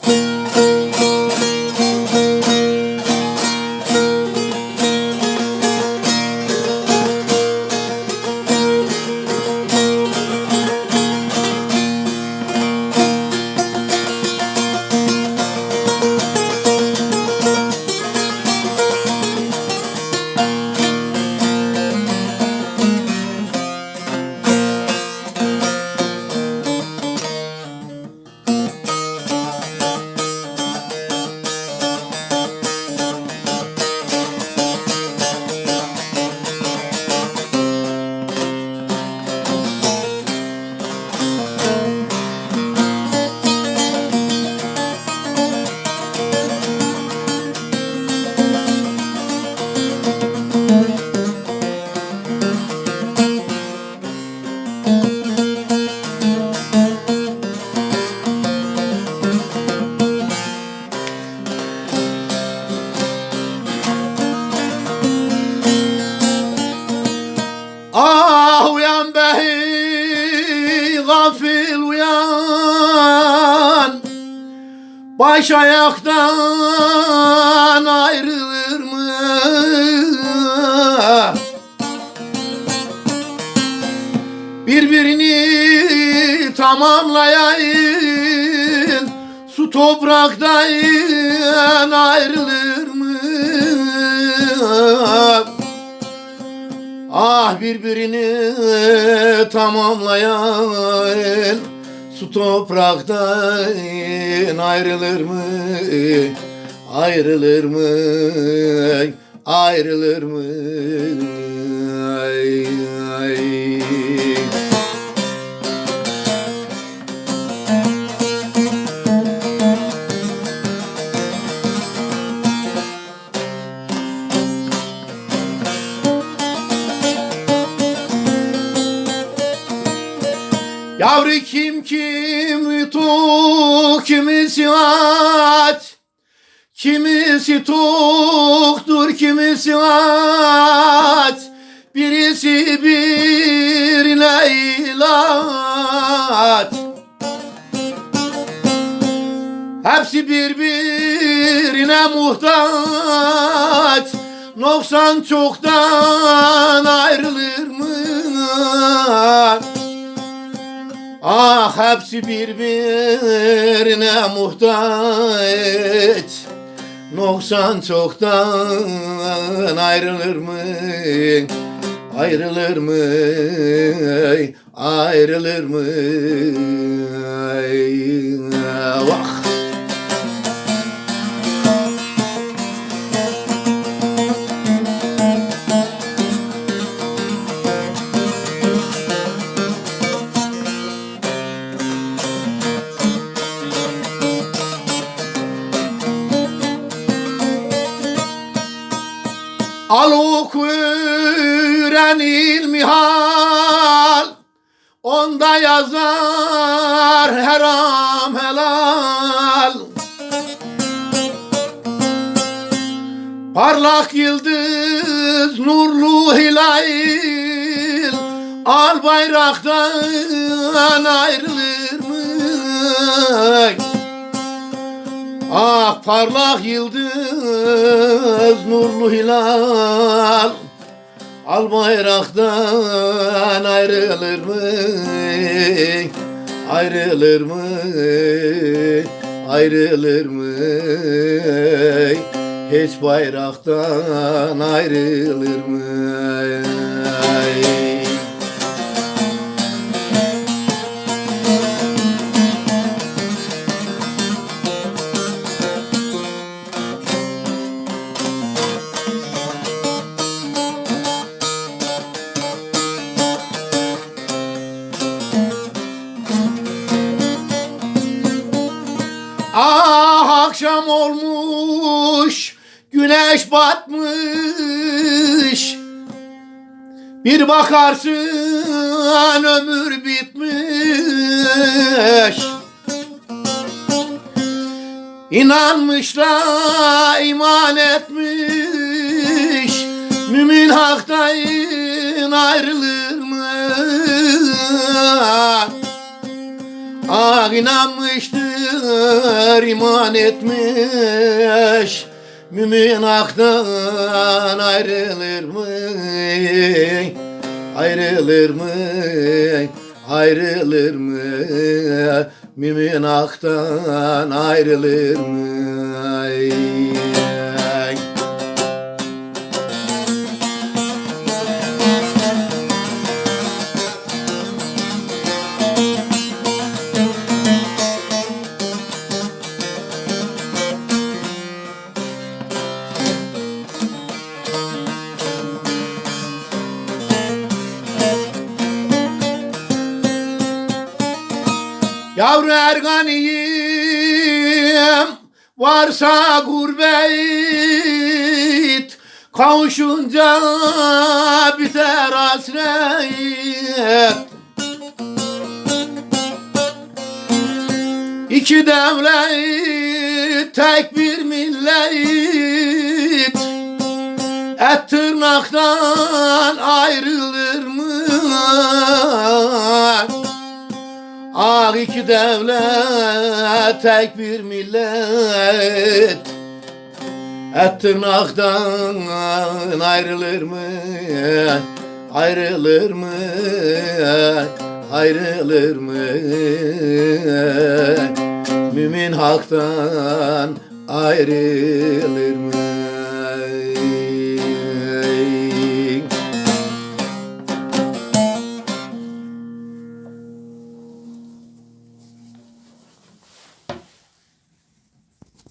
Ah Baş ayaktan ayrılır mı? Birbirini tamamlayın Su topraktan ayrılır mı? Ah birbirini tamamlayan Su topraktan ayrılır mı? Ayrılır mı? Ayrılır mı? Ay, ay. Yavru kim kim tok kimisi aç Kimisi toktur kimisi aç Birisi birine ilaç Hepsi birbirine muhtaç. Noksan çoktan ayrılır mı? Ah hepsi birbirine muhtaç Noksan çoktan ayrılır mı? Ayrılır mı? Ayrılır mı? Al oku öğren ilmi hal Onda yazar haram helal Parlak yıldız nurlu hilal Al bayraktan ayrılır mı? Ah parlak yıldız nurlu hilal Al bayraktan ayrılır mı? Ayrılır mı? Ayrılır mı? Hiç bayraktan ayrılır mı? Ay. Ah akşam olmuş, güneş batmış. Bir bakarsın ömür bitmiş. İnanmışlar iman etmiş. Mümin haktan ayrılır mı? Ah inanmıştır iman etmiş Mümin aktan ayrılır mı? Ayrılır mı? Ayrılır mı? Mümin aktan ayrılır mı? Ay. Yavru erganiyim varsa gurbet Kavuşunca biter hasret İki devlet tek bir millet Et tırnaktan ayrılır iki devlet tek bir millet Et tırnaktan ayrılır mı? Ayrılır mı? Ayrılır mı? Mümin haktan ayrılır mı?